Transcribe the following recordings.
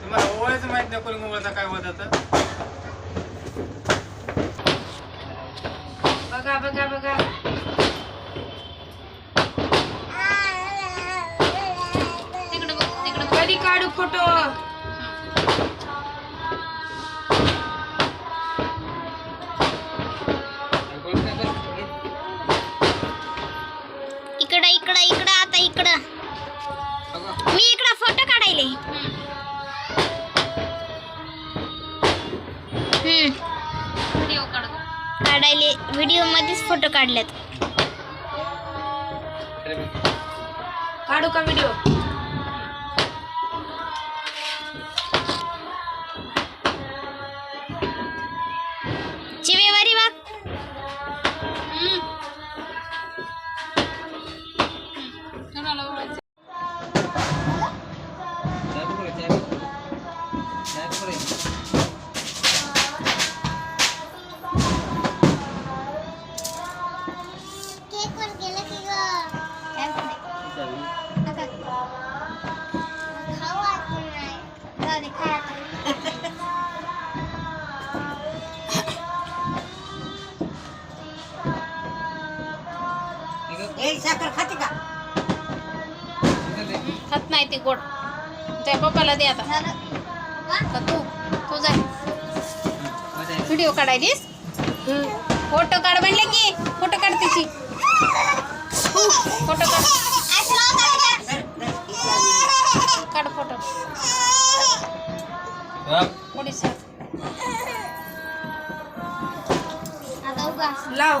तुम्हाला ओळख माहीत नाही कोणी मुलाचा काय होत होतं. बघा बघा बघा. तिकडं तिकडं. कधी काढू फोटो व्हिडिओ काढतो काढायले. व्हिडिओ मध्येच फोटो काढलेत काढू का व्हिडिओ खात नाही ती गोड. त्या पप्पाला दे आता. का? तू तू जा. व्हिडिओ काढायलीस? फ़ोटो काढ म्हणले की फ़ोटो काढ तिची. फ़ोटो काढ. काढ फ़ोटो. थोडीस लाव.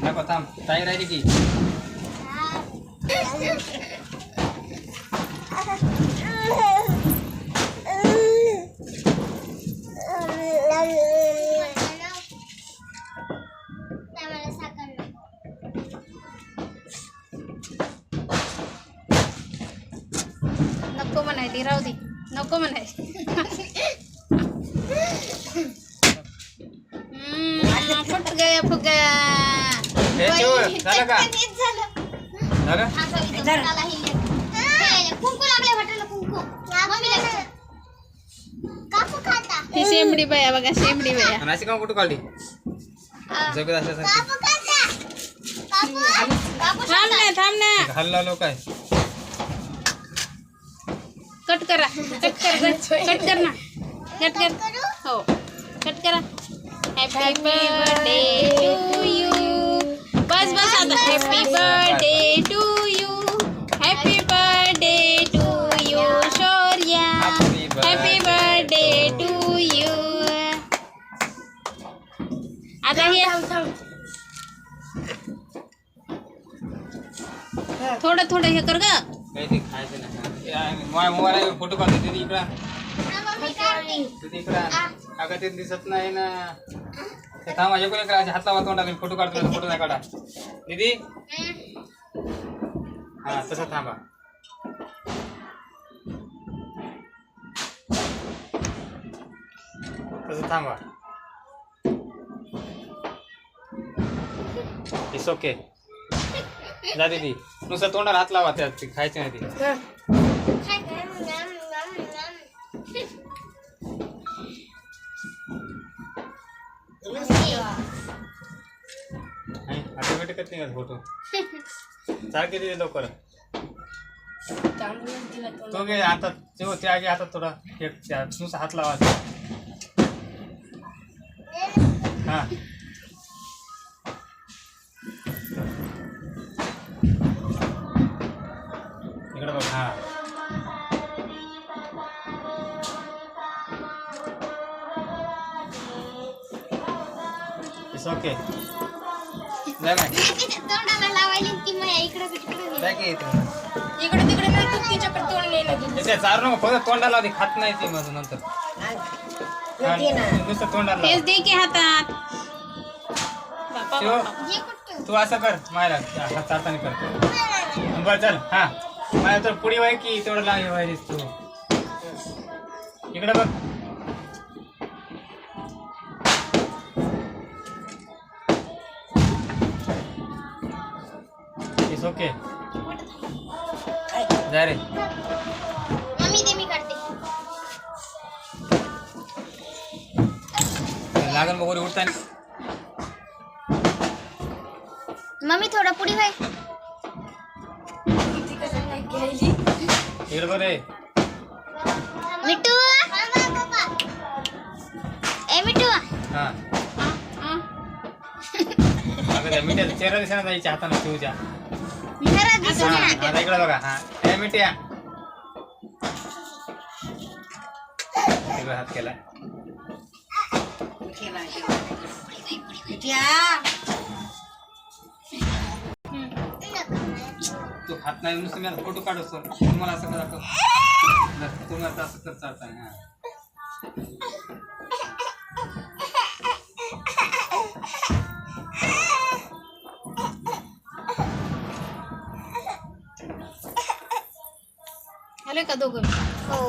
तिकडं कापू काढला नको थांब ताई राहिली की नको म्हणायली राहू दे नको म्हणाय फुट गया फुट गया हे शिव, झालं का? झालं. कुंकू लागले वाटायला कुंकू. मम्मीला कापू खाता. ही शेंबडी बया बघा शेंबडी बया. आणि अशी का कुठं काढली जगत असल्यासारखी कापू खाता. कापू. कापू थांब ना थांब ना. हल्ला लोक आहे कट करा. कट कर. कट कर ना. कट कर. करू? हो. कट करा. Happy birthday to happy birthday to you happy birthday to you Shaurya Happy happy birthday to you आता हे थोडं थोडं हे कर ग मोबाईल फ़ोटो काढतो इकडं अगं ते दिसत नाही ना ते एकूण एक राहायचे हात लावा तोंडाला फोटो काढतो फोटो नाही काढा. दीदी? हा तसं थांबा. तसं थांबा. इट्स ओके जा दीदी. नुसतं तोंडाला हात लावा त्यात खायचं खायचे नाही ते. ऑटोमॅटिकच निघाल फोटो चाल किती लवकर. तो घे हातात. जेव्हा त्या घे हातात थोडा. एक त्या हात लावा. हा. इट्स ओके तोंडाला लावायली ती माया इकडं तिकडं इकडे तिकडे नाही तू तिच्याकडे तोंड नाही चारू नको फक्त तोंडाला लावते खात नाही ती माझं नंतर. नुसतं तोंडाला तेच. दे की हातात. बापा शिव, बापा. ये कुठं? तू असं कर मायला हात चालताना कर. बरं चल हा. माझ्या तर पुढे व्हाय की तेवढं लांब व्हायलीस तू इकडे बघ. इट्स ओके जा रे मम्मी दे मी काढते लागल बघ वरी उठताना मम्मी थोडं पुढे व्हाय इकडे बघ रे मिठू ए मिठू हा. अगं त्या मिठ्याचा चेहरा दिसेना जायच्या हाताने शिवच्या घरात दिसू आता इकडे बघा हा ए मिठ्या इकडे हात केला तू हात नाही नुसतं फ़ोटो काढू सर तुम्हाला असं करा तुम्हाला असं हा आले का दोघं? हो.